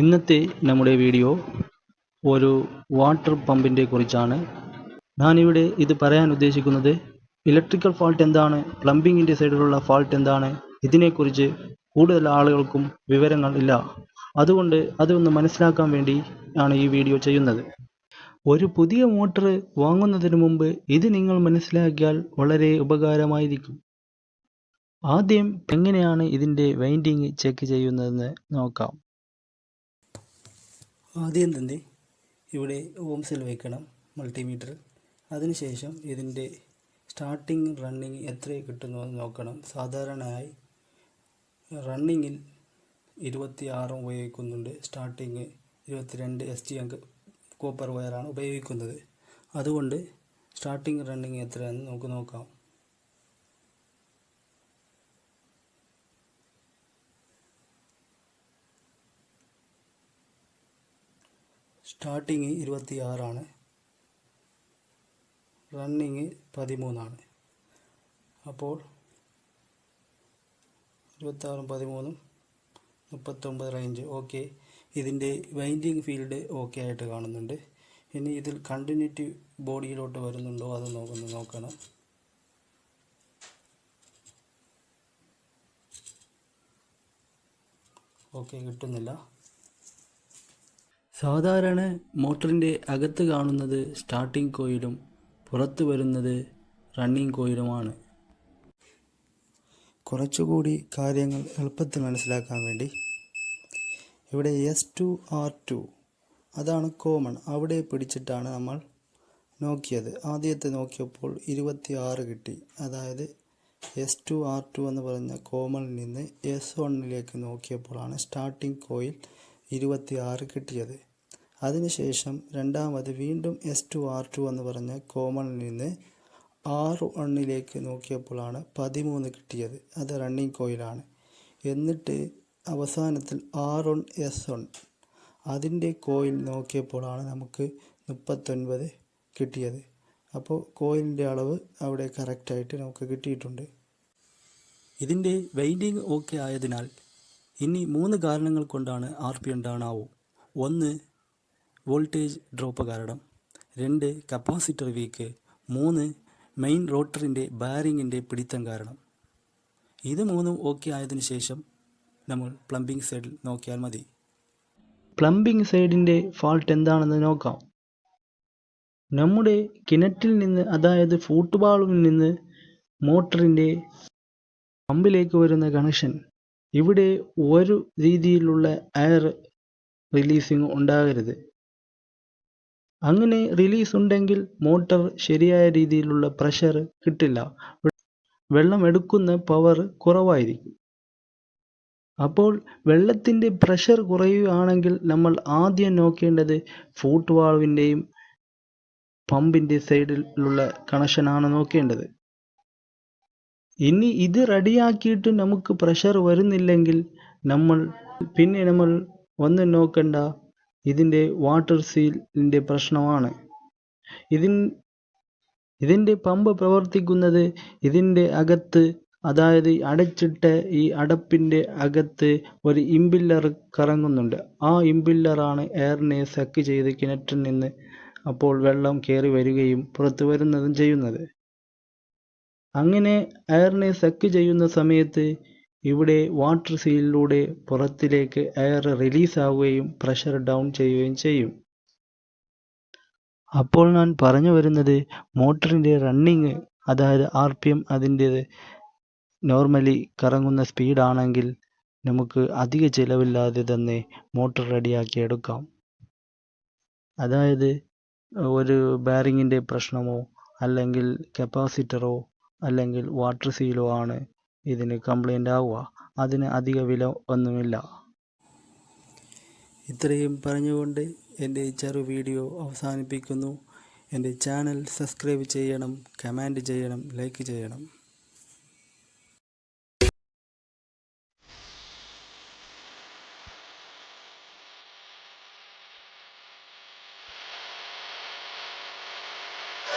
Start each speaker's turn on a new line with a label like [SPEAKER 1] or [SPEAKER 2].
[SPEAKER 1] ഇന്നത്തെ നമ്മുടെ വീഡിയോ ഒരു വാട്ടർ പമ്പിന്റെ കുറിച്ചാണ്. ഞാനിവിടെ ഇത് പറയാൻ ഉദ്ദേശിക്കുന്നത് ഇലക്ട്രിക്കൽ ഫാൾട്ട് എന്താണ് പ്ലംബിങ്ങിന്റെ സൈഡിലുള്ള ഫാൾട്ട് എന്താണ് ഇതിനെക്കുറിച്ച് കൂടുതൽ ആളുകൾക്കും വിവരങ്ങൾ ഇല്ല. അതുകൊണ്ട് അതൊന്ന് മനസ്സിലാക്കാൻ വേണ്ടി ആണ് ഈ വീഡിയോ ചെയ്യുന്നത്. ഒരു പുതിയ മോട്ടർ വാങ്ങുന്നതിന് മുമ്പ് ഇത് നിങ്ങൾ മനസ്സിലാക്കിയാൽ വളരെ ഉപകാരമായിരിക്കും. ആദ്യം എങ്ങനെയാണ് ഇതിന്റെ വൈൻഡിങ് ചെക്ക് ചെയ്യുന്നതെന്ന് നോക്കാം. ആദ്യം തന്നെ ഇവിടെ ഓംസിൽ വെക്കണം മൾട്ടിമീറ്റർ. അതിനുശേഷം ഇതിന്റെ സ്റ്റാർട്ടിങ് റണ്ണിങ് എത്ര കിട്ടുന്നു എന്ന് നോക്കണം. സാധാരണയായി റണ്ണിങ്ങിൽ ഇരുപത്തി ആറ് ഉപയോഗിക്കുന്നുണ്ട്. സ്റ്റാർട്ടിങ് ഇരുപത്തിരണ്ട് എസ് ടി അങ്ക് കോപ്പർ വയറാണ് ഉപയോഗിക്കുന്നത്. അതുകൊണ്ട് സ്റ്റാർട്ടിങ് റണ്ണിങ് എത്രയാണെന്ന് നമുക്ക് നോക്കാം. സ്റ്റാർട്ടിങ് ഇരുപത്തി ആറാണ് റണ്ണിങ് പതിമൂന്നാണ്. അപ്പോൾ ഇരുപത്താറും പതിമൂന്നും മുപ്പത്തൊമ്പത് റേഞ്ച്. ഓക്കെ. ഇതിന്റെ വൈൻഡിങ് ഫീൽഡ് ഓക്കെ ആയിട്ട് കാണുന്നുണ്ട്. ഇനി ഇതിൽ കണ്ടിന്യൂറ്റി ബോഡിയിലോട്ട് വരുന്നുണ്ടോ അത് നോക്കുന്നു നോക്കണം. ഓക്കെ കിട്ടുന്നില്ല. സാധാരണ മോട്ടറിന്റെ അകത്ത് കാണുന്നത് സ്റ്റാർട്ടിംഗ് കോയിലും പുറത്തു വരുന്നത് റണ്ണിങ് കോയിലുമാണ് കുറച്ചുകൂടി കാര്യങ്ങൾ എളുപ്പത്തിൽ മനസ്സിലാക്കാൻ വേണ്ടി ഇവിടെ എസ് ടു ആർ ടു അതാണ് കോമൺ അവിടെ പിടിച്ചിട്ടാണ് നമ്മൾ നോക്കിയത്. ആദ്യത്തെ നോക്കിയപ്പോൾ ഇരുപത്തി ആറ് കിട്ടി. അതായത് എസ് ടു ആർ ടു എന്ന് പറഞ്ഞ കോമണിൽ നിന്ന് എസ് വണ്ണിലേക്ക് നോക്കിയപ്പോഴാണ് സ്റ്റാർട്ടിംഗ് കോയിൽ ഇരുപത്തി ആറ് കിട്ടിയത്. അതിനുശേഷം രണ്ടാമത് വീണ്ടും എസ് ടു ആർ ടു എന്ന് പറഞ്ഞ കോമണിൽ നിന്ന് ആർ വണ്ണിലേക്ക് നോക്കിയപ്പോഴാണ് പതിമൂന്ന് കിട്ടിയത്. അത് റണ്ണിങ് കോയിലാണ് എന്നിട്ട് അവസാനത്തിൽ ആർ വൺ എസ് വൺ അതിന്റെ കോയിൽ നോക്കിയപ്പോഴാണ് നമുക്ക് മുപ്പത്തൊൻപത് കിട്ടിയത്. അപ്പോൾ കോയിലിന്റെ അളവ് അവിടെ കറക്റ്റായിട്ട് നമുക്ക് കിട്ടിയിട്ടുണ്ട്. ഇതിന്റെ വെയിന്റിങ് ഓക്കെ ആയതിനാൽ ഇനി മൂന്ന് കാരണങ്ങൾ കൊണ്ടാണ് ആർ പി എം ഒന്ന് വോൾട്ടേജ് ഡ്രോപ്പ് കാരണം രണ്ട് കപ്പാസിറ്റർ വീക്ക് മൂന്ന് മെയിൻ റോട്ടറിന്റെ ബാരിങ്ങിന്റെ പിടിത്തം കാരണം. ഇത് മൂന്നും ഓക്കെ ആയതിനു ശേഷം നമ്മൾ പ്ലംബിംഗ് സൈഡിൽ നോക്കിയാൽ മതി. പ്ലംബിംഗ് സൈഡിന്റെ ഫോൾട്ട് എന്താണെന്ന് നോക്കാം. നമ്മുടെ കിണറ്റിൽ നിന്ന് അതായത് ഫുട്ബോളിൽ നിന്ന് മോട്ടറിന്റെ പമ്പിലേക്ക് വരുന്ന കണക്ഷൻ ഇവിടെ ഒരു രീതിയിലുള്ള എയർ റിലീസിങ് ഉണ്ടാകരുത്. അങ്ങനെ റിലീസ് ഉണ്ടെങ്കിൽ മോട്ടർ ശരിയായ രീതിയിലുള്ള പ്രഷർ കിട്ടില്ല. വെള്ളം എടുക്കുന്ന പവർ കുറവായിരിക്കും. അപ്പോൾ വെള്ളത്തിന്റെ പ്രഷർ കുറയുകയാണെങ്കിൽ നമ്മൾ ആദ്യം നോക്കേണ്ടത് ഫൂട്ട് വാൾവിന്റെയും പമ്പിന്റെ സൈഡിലുള്ള കണക്ഷനാണ് നോക്കേണ്ടത്. ഇനി ഇത് റെഡിയാക്കിയിട്ട് നമുക്ക് പ്രഷർ വരുന്നില്ലെങ്കിൽ നമ്മൾ പിന്നെ നമ്മൾ ഒന്നും നോക്കണ്ട ഇതിന്റെ വാട്ടർ സീലിന്റെ പ്രശ്നമാണ്. ഇതിൻ ഇതിന്റെ പമ്പ് പ്രവർത്തിക്കുന്നത് ഇതിന്റെ അകത്ത് അതായത് അടച്ചിട്ട ഈ അടപ്പിന്റെ അകത്ത് ഒരു ഇമ്പില്ലർ കറങ്ങുന്നുണ്ട്. ആ ഇമ്പില്ലറാണ് എയറിനെ സക്ക് ചെയ്ത് കിണറ്റിൽ നിന്ന് അപ്പോൾ വെള്ളം കയറി വരികയും പുറത്തു വരുന്നതും ചെയ്യുന്നത്. അങ്ങനെ എയറിനെ സക്ക് ചെയ്യുന്ന സമയത്ത് ഇവിടെ വാട്ടർ സീലിലൂടെ പുറത്തിലേക്ക് എയർ റിലീസ് ആവുകയും പ്രഷർ ഡൗൺ ചെയ്യുകയും ചെയ്യും. അപ്പോൾ ഞാൻ പറഞ്ഞു വരുന്നത് മോട്ടറിന്റെ റണ്ണിങ് അതായത് ആർ പി എം അതിന്റേത് നോർമലി കറങ്ങുന്ന സ്പീഡാണെങ്കിൽ നമുക്ക് അധിക ചിലവില്ലാതെ തന്നെ മോട്ടർ റെഡിയാക്കി എടുക്കാം. അതായത് ഒരു ബാരിങ്ങിന്റെ പ്രശ്നമോ അല്ലെങ്കിൽ കപ്പാസിറ്ററോ അല്ലെങ്കിൽ വാട്ടർ സീലോ ആണ് ഇതിന് കംപ്ലൈന്റ് ആവുക. അതിന് അധിക വില ഒന്നുമില്ല. ഇത്രയും പറഞ്ഞുകൊണ്ട് എന്റെ ചെറു വീഡിയോ അവസാനിപ്പിക്കുന്നു. എന്റെ ചാനൽ സബ്സ്ക്രൈബ് ചെയ്യണം കമന്റ് ചെയ്യണം ലൈക്ക് ചെയ്യണം.